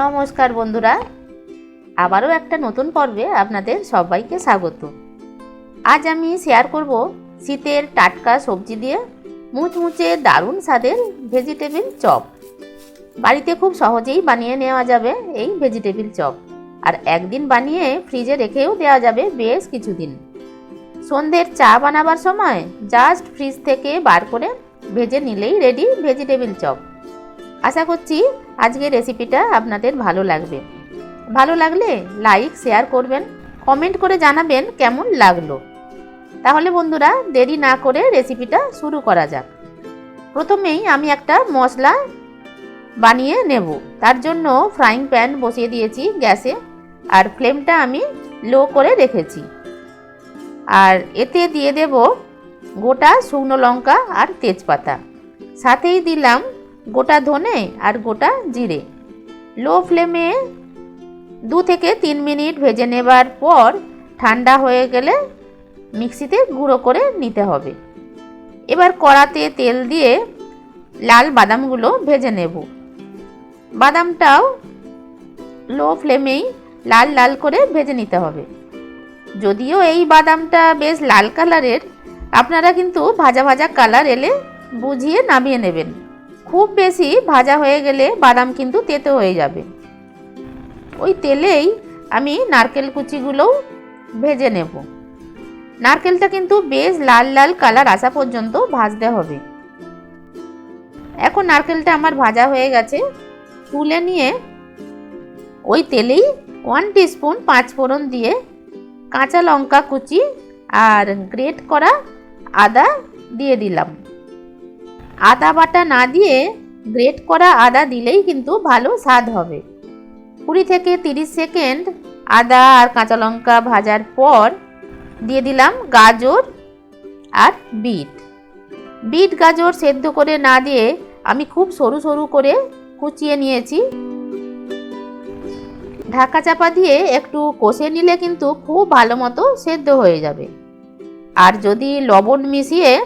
নমস্কার বন্ধুরা। আবারও একটা নতুন পর্বে আপনাদের সবাইকে স্বাগত। আজ আমি শেয়ার করব শীতের টাটকা সবজি দিয়ে মুচমুচে দারুণ স্বাদের ভেজিটেবিল চপ। বাড়িতে খুব সহজেই বানিয়ে নেওয়া যাবে এই ভেজিটেবিল চপ। আর একদিন বানিয়ে ফ্রিজে রেখেও দেওয়া যাবে বেশ কিছুদিন। সন্ধ্যের চা বানাবার সময় জাস্ট ফ্রিজ থেকে বার করে ভেজে নিলেই রেডি ভেজিটেবিল চপ। আশা করছি আজকের রেসিপিটা আপনাদের ভালো লাগবে। ভালো লাগলে লাইক শেয়ার করবেন কমেন্ট করে জানাবেন কেমন লাগল। তাহলে বন্ধুরা, দেরি না করে রেসিপিটা শুরু করা যাক। প্রথমেই আমি একটা মশলা বানিয়ে নেব। তার জন্য ফ্রাইং প্যান বসিয়ে দিয়েছি গ্যাসে, আর ফ্লেমটা আমি লো করে রেখেছি। আর এতে দিয়ে দেব গোটা শুকনো লঙ্কা আর তেজপাতা। সাথেই দিলাম গোটা ধনে আর গোটা জিরে। লো ফ্লেমে দু থেকে তিন মিনিট ভেজে নেবার পর ঠান্ডা হয়ে গেলে মিক্সিতে গুঁড়ো করে নিতে হবে। এবার কড়াতে তেল দিয়ে লাল বাদামগুলো ভেজে নেব। বাদামটাও লো ফ্লেমেই লাল লাল করে ভেজে নিতে হবে। যদিও এই বাদামটা বেশ লাল কালারের, আপনারা কিন্তু ভাজা ভাজা কালার এলে বুঝিয়ে নামিয়ে নেবেন। খুব বেশি ভাজা হয়ে গেলে বাদাম কিন্তু তেতো হয়ে যাবে। ওই তেলেই আমি নারকেল কুচিগুলোও ভেজে নেব। নারকেলটা কিন্তু বেশ লাল লাল কালার আসা পর্যন্ত ভাজতে হবে। এখন নারকেলটা আমার ভাজা হয়ে গেছে। তুলে নিয়ে ওই তেলেই ওয়ান টিস্পুন পাঁচ ফোড়ন দিয়ে কাঁচা লঙ্কা কুচি আর গ্রেট করা আদা দিয়ে দিলাম। আদা বাটা না দিয়ে গ্রেট করা আদা দিলেই কিন্তু ভালো স্বাদ হবে। কুড়ি থেকে তিরিশ সেকেন্ড আদা আর কাঁচা লঙ্কা ভাজার পর দিয়ে দিলাম গাজর আর বিট। বিট, গাজর সেদ্ধ করে না দিয়ে আমি খুব সরু সরু করে কুচিয়ে নিয়েছি। ঢাকা চাপা দিয়ে একটু কষে নিলে কিন্তু খুব ভালো মতো সেদ্ধ হয়ে যাবে। আর যদি লবণ মিশিয়ে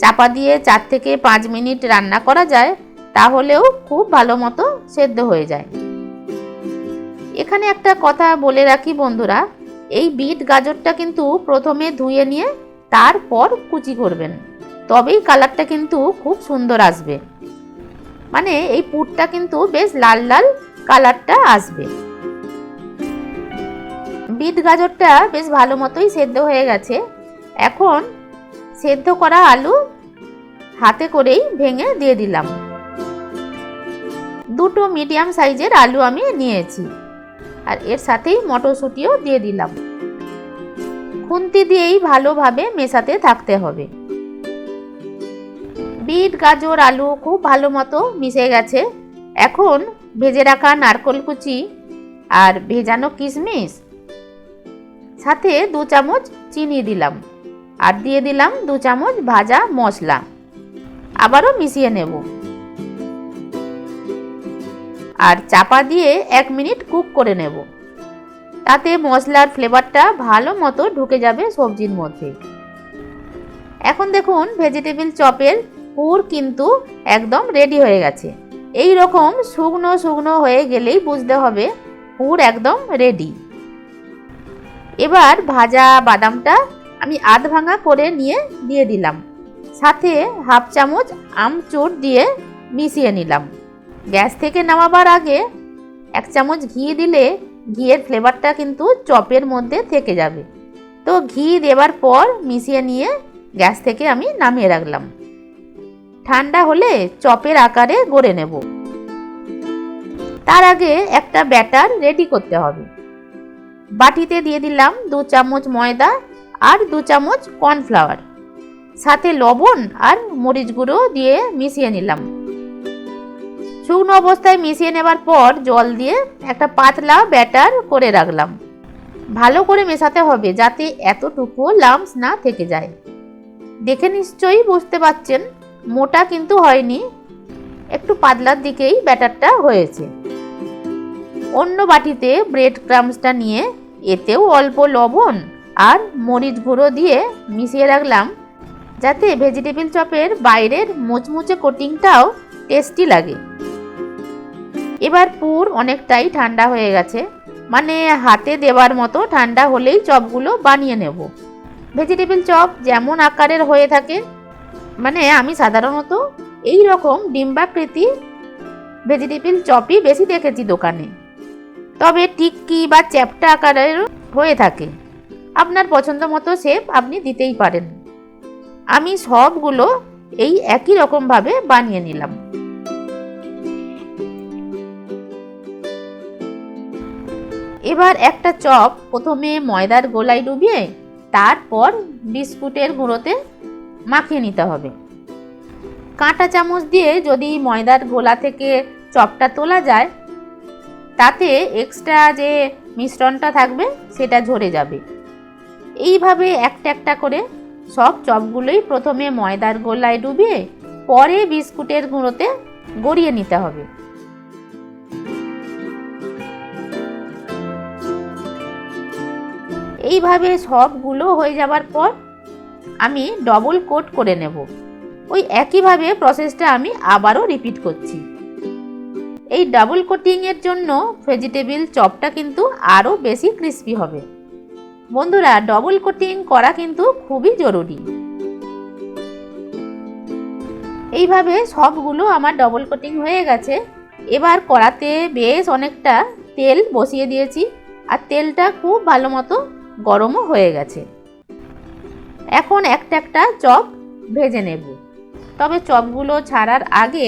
চাপা দিয়ে চার থেকে পাঁচ মিনিট রান্না করা যায়, তাহলেও খুব ভালো মতো সেদ্ধ হয়ে যায়। এখানে একটা কথা বলে রাখি বন্ধুরা, এই বিট গাজরটা কিন্তু প্রথমে ধুয়ে নিয়ে তারপর কুচি করবেন, তবেই কালারটা কিন্তু খুব সুন্দর আসবে। মানে এই পুরটা কিন্তু বেশ লাল লাল কালারটা আসবে। বিট গাজরটা বেশ ভালো মতোই সেদ্ধ হয়ে গেছে, এখন সেদ্ধ করা আলু হাতে করেই ভেঙে দিয়ে দিলাম। দুটো মিডিয়াম সাইজের আলু আমি নিয়েছি আর এর সাথেই মটরশুঁটিও দিয়ে দিলাম। খুন্তি দিয়েই ভালোভাবে মেশাতে থাকতে হবে। বিট, গাজর, আলু খুব ভালো মতো মিশে গেছে। এখন ভেজে রাখা নারকল কুচি আর ভেজানো কিশমিশ সাথে দু চামচ চিনি দিলাম। আর দিয়ে দিলাম দু চামচ ভাজা মশলা। আবারও মিশিয়ে নেব। আর চাপা দিয়ে এক মিনিট কুক করে নেব। তাতে মশলার ফ্লেভারটা ভালো মতো ঢুকে যাবে সবজির মধ্যে। এখন দেখুন ভেজিটেবিল চপের পুর কিন্তু একদম রেডি হয়ে গেছে। এই রকম শুকনো শুকনো হয়ে গেলেই বুঝতে হবে পুর একদম রেডি। এবার ভাজা বাদামটা আমি আধ ভাঙা করে নিয়ে দিয়ে দিলাম। সাথে হাফ চামচ আমচুর দিয়ে মিশিয়ে নিলাম। গ্যাস থেকে নামাবার আগে এক চামচ ঘি দিলে ঘিয়ের ফ্লেভারটা কিন্তু চপের মধ্যে থেকে যাবে। তো ঘি দেবার পর মিশিয়ে নিয়ে গ্যাস থেকে আমি নামিয়ে রাখলাম। ঠান্ডা হলে চপের আকারে গড়ে নেব। তার আগে একটা ব্যাটার রেডি করতে হবে। বাটিতে দিয়ে দিলাম দু চামচ ময়দা আর দু চামচ কর্নফ্লাওয়ার। সাথে লবণ আর মরিচ গুঁড়ো দিয়ে মিশিয়ে নিলাম। শুকনো অবস্থায় মিশিয়ে নেবার পর জল দিয়ে একটা পাতলা ব্যাটার করে রাখলাম। ভালো করে মেশাতে হবে যাতে এতটুকু লাম্পস না থেকে যায়। দেখে নিশ্চয়ই বুঝতে পাচ্ছেন, মোটা কিন্তু হয়নি, একটু পাতলার দিকেই ব্যাটারটা হয়েছে। অন্য বাটিতে ব্রেড ক্রামসটা নিয়ে এতেও অল্প লবণ আর মরিচ গুঁড়ো দিয়ে মিশিয়ে রাখলাম, যাতে ভেজিটেবিল চপের বাইরের মুচমুচে কোটিংটাও টেস্টি লাগে। এবার পুর অনেকটাই ঠান্ডা হয়ে গেছে মানে হাতে দেওয়ার মতো ঠান্ডা হলেই চপগুলো বানিয়ে নেব। ভেজিটেবিল চপ যেমন আকারের হয়ে থাকে মানে আমি সাধারণত এই রকম ডিম্বাকৃতি ভেজিটেবিল চপই বেশি দেখেছি দোকানে। তবে টিক্কি বা চ্যাপটা আকারের হয়ে থাকে? আপনার পছন্দ মতো শেপ আপনি দিতেই পারেন। আমি সবগুলো এই একই রকমভাবে বানিয়ে নিলাম। এবার একটা চপ প্রথমে ময়দার গোলায় ডুবিয়ে তারপর বিস্কুটের গুঁড়োতে মাখিয়ে নিতে হবে। কাঁটা চামচ দিয়ে যদি ময়দার গোলা থেকে চপটা তোলা যায়, তাতে এক্সট্রা যে মিশ্রণটা থাকবে সেটা ঝরে যাবে। এইভাবে একটা একটা করে সব চপগুলোই প্রথমে ময়দার গোলায় ডুবিয়ে, পরে বিস্কুটের গুঁড়োতে গড়িয়ে নিতে হবে। এইভাবে সবগুলো হয়ে যাবার পর আমি ডবল কোট করে নেব। ওই একইভাবে প্রসেসটা আমি আবারও রিপিট করছি। এই ডাবল কোটিংয়ের জন্য ভেজিটেবিল চপটা কিন্তু আরও বেশি ক্রিস্পি হবে। বন্ধুরা ডবল কোটিং করা কিন্তু খুবই জরুরি। এইভাবে সবগুলো আমার ডবল কোটিং হয়ে গেছে। এবার কড়াতে বেশ অনেকটা তেল বসিয়ে দিয়েছি আর তেলটা খুব ভালো মতো গরমও হয়ে গেছে। এখন একটা একটা চপ ভেজে নেব। তবে চপগুলো ছাড়ার আগে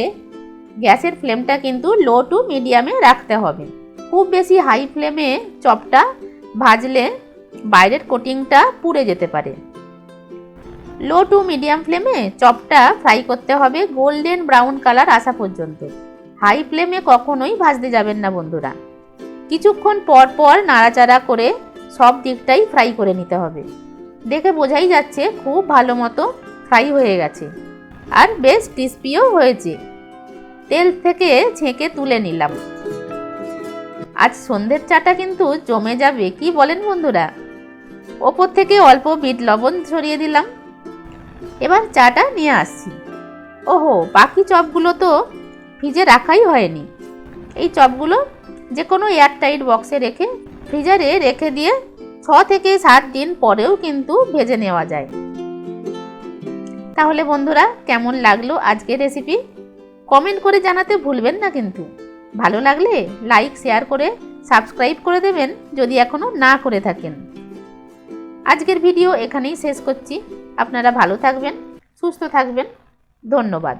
গ্যাসের ফ্লেমটা কিন্তু লো টু মিডিয়ামে রাখতে হবে। খুব বেশি হাই ফ্লেমে চপটা ভাজলে বাইরের কোটিংটা পুড়ে যেতে পারে। লো টু মিডিয়াম ফ্লেমে চপটা ফ্রাই করতে হবে গোল্ডেন ব্রাউন কালার আসা পর্যন্ত। হাই ফ্লেমে কখনোই ভাজতে যাবেন না বন্ধুরা। কিছুক্ষণ পর পর নাড়াচাড়া করে সব দিকটাই ফ্রাই করে নিতে হবে। দেখে বোঝাই যাচ্ছে খুব ভালো মতো ফ্রাই হয়ে গেছে। আর বেশ ক্রিস্পিও হয়েছে। তেল থেকে ছেঁকে তুলে নিলাম। আজ সন্ধ্যের চাটা কিন্তু জমে যাবে, কি বলেন বন্ধুরা? ওপর থেকে অল্প বিট লবণ ছড়িয়ে দিলাম। এবার চাটা নিয়ে আসছি। ওহো, বাকি চপগুলো তো ফ্রিজে রাখাই হয়নি। এই চপগুলো যে কোনো এয়ারটাইট বক্সে রেখে ফ্রিজারে রেখে দিয়ে ছ থেকে সাত দিন পরেও কিন্তু ভেজে নেওয়া যায়। তাহলে বন্ধুরা, কেমন লাগল আজকের রেসিপি কমেন্ট করে জানাতে ভুলবেন না কিন্তু। ভালো লাগলে লাইক শেয়ার করে সাবস্ক্রাইব করে দেবেন যদি এখনও না করে থাকেন। আজকের ভিডিও এখানেই শেষ করছি। আপনারা ভালো থাকবেন, সুস্থ থাকবেন। ধন্যবাদ।